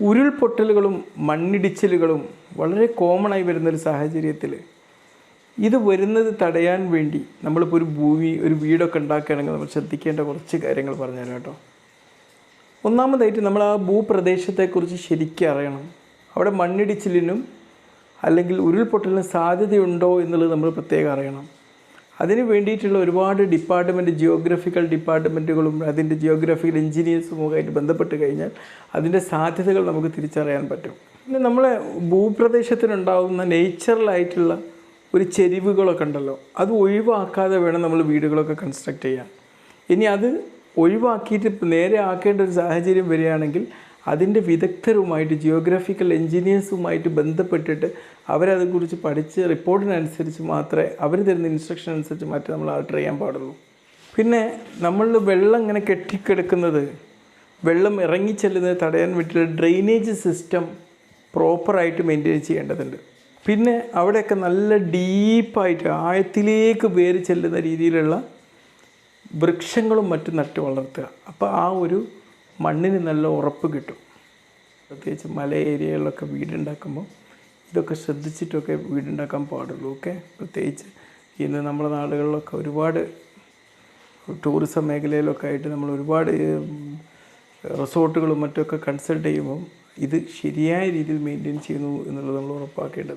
ഉരുൾപൊട്ടലുകളും മണ്ണിടിച്ചിലുകളും വളരെ കോമൺ ആയി വരുന്നൊരു സാഹചര്യത്തിൽ ഇത് വരുന്നത് തടയാൻ വേണ്ടി നമ്മളിപ്പോൾ ഒരു ഭൂമി ഒരു വീടൊക്കെ ഉണ്ടാക്കുകയാണെങ്കിൽ നമ്മൾ ശ്രദ്ധിക്കേണ്ട കുറച്ച് കാര്യങ്ങൾ പറഞ്ഞുതരാം കേട്ടോ. ഒന്നാമതായിട്ട് നമ്മൾ ആ ഭൂപ്രദേശത്തെക്കുറിച്ച് ശരിക്കും അറിയണം. അവിടെ മണ്ണിടിച്ചിലിനും അല്ലെങ്കിൽ ഉരുൾപൊട്ടലിനും സാധ്യതയുണ്ടോ എന്നുള്ളത് നമ്മൾ പ്രത്യേകം അറിയണം. അതിന് വേണ്ടിയിട്ടുള്ള ഒരുപാട് ഡിപ്പാർട്ട്മെന്റ് ജിയോഗ്രഫിക്കൽ ഡിപ്പാർട്ട്മെന്റുകളും അതിന്റെ ജിയോഗ്രഫിക്കൽ എഞ്ചിനീയേഴ്സുമൊക്കെ ബന്ധപ്പെട്ട് കഴിഞ്ഞാൽ അതിന്റെ സാധ്യതകൾ നമുക്ക് തിരിച്ചറിയാൻ പറ്റും. പിന്നെ നമ്മളെ ഭൂപ്രദേശത്തിനുണ്ടാകുന്ന നേച്ചറലായിട്ടുള്ള ഒരു ചെരിവുകളൊക്കെ ഉണ്ടല്ലോ അത് ഒഴിവാക്കാതെ വേണം നമ്മൾ വീടുകളൊക്കെ കൺസ്ട്രക്ട് ചെയ്യാൻ. ഇനി അത് ഒഴിവാക്കിയിട്ട് നേരെ ആക്കേണ്ട ഒരു സാഹചര്യം വരികയാണെങ്കിൽ അതിന്റെ വിദഗ്ധരുമായിട്ട് ജിയോഗ്രാഫിക്കൽ എൻജിനീയേഴ്സുമായിട്ട് ബന്ധപ്പെട്ടിട്ട് അവരതിനെക്കുറിച്ച് പഠിച്ച് റിപ്പോർട്ടിനനുസരിച്ച് മാത്രമേ അവർ തരുന്ന ഇൻസ്ട്രക്ഷൻ അനുസരിച്ച് മാറ്റി നമ്മൾ ആൾട്ടർ ചെയ്യാൻ പാടുള്ളൂ. പിന്നെ നമ്മൾ വെള്ളം ഇങ്ങനെ കെട്ടിക്കിടക്കുന്നത് വെള്ളം ഇറങ്ങിച്ചെല്ലുന്നത് തടയാൻ വേണ്ടിയിട്ടുള്ള ഡ്രെയിനേജ് സിസ്റ്റം പ്രോപ്പറായിട്ട് മെയിന്റെയിൻ ചെയ്യേണ്ടതുണ്ട്. പിന്നെ അവിടെയൊക്കെ നല്ല ഡീപ്പായിട്ട് ആഴത്തിലേക്ക് വേര് ചെല്ലുന്ന രീതിയിലുള്ള വൃക്ഷങ്ങളും മറ്റും നട്ട് വളർത്തുക അപ്പോൾ ആ ഒരു മണ്ണിന് നല്ല ഉറപ്പ് കിട്ടും. പ്രത്യേകിച്ച് മല ഏരിയകളിലൊക്കെ വീടുണ്ടാക്കുമ്പോൾ ഇതൊക്കെ ശ്രദ്ധിച്ചിട്ടൊക്കെ വീടുണ്ടാക്കാൻ പാടുള്ളൂ ഓക്കെ? പ്രത്യേകിച്ച് ഇന്ന് നമ്മുടെ നാടുകളിലൊക്കെ ഒരുപാട് ടൂറിസം മേഖലയിലൊക്കെ ആയിട്ട് നമ്മൾ ഒരുപാട് റിസോർട്ടുകളും മറ്റൊക്കെ കൺസൾട്ട് ചെയ്യുമ്പോൾ ഇത് ശരിയായ രീതിയിൽ മെയിന്റെയിൻ ചെയ്യുന്നു എന്നുള്ളത് നമ്മൾ ഉറപ്പാക്കേണ്ടത്.